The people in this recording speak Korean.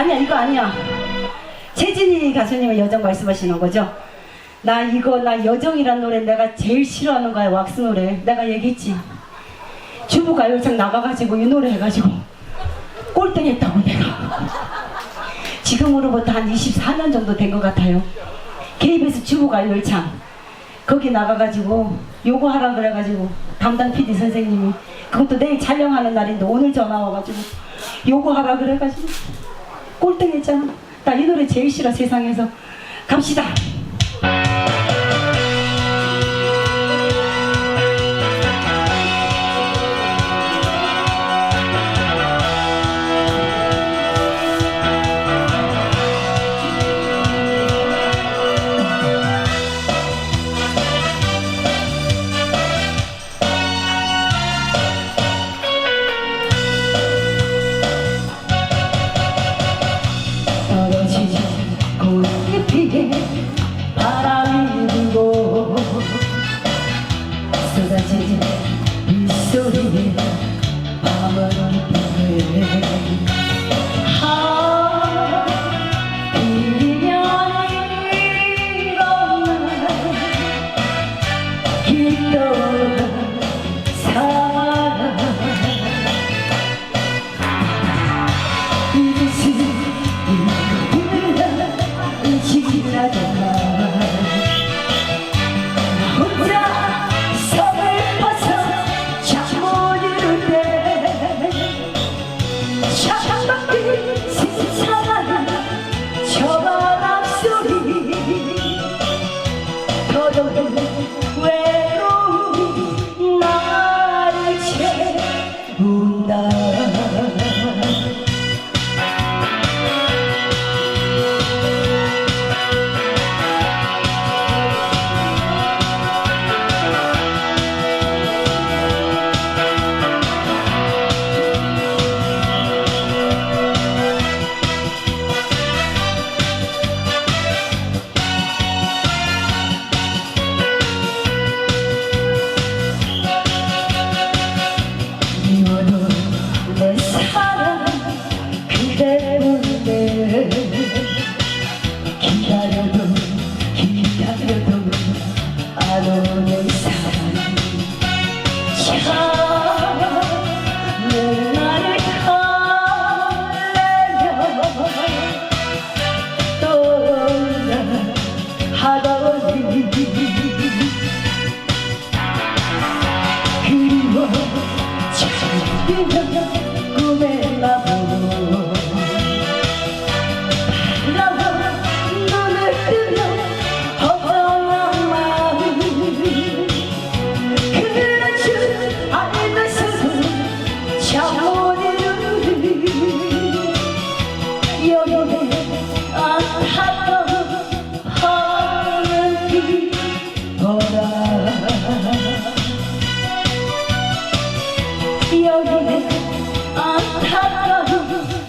아니야 이거 아니야. 최진희 가수님의 여정 말씀하시는 거죠? 나 이거 나 여정이란 노래 내가 제일 싫어하는 거야 왁스 노래. 내가 얘기했지. 주부 가요상 나가가지고 이 노래 해가지고 꼴등 했다고 내가. 지금으로부터 한 24년 정도 된 것 같아요. KBS 주부 가요창 거기 나가가지고 요거 하라 그래가지고 담당 PD 선생님이 그것도 내일 촬영하는 날인데 오늘 전화 와가지고 요거 하라 그래가지고 꼴등했잖아. 나 이 노래 제일 싫어 세상에서. 갑시다 쏟아 꿈에 거다 여기는 안타까운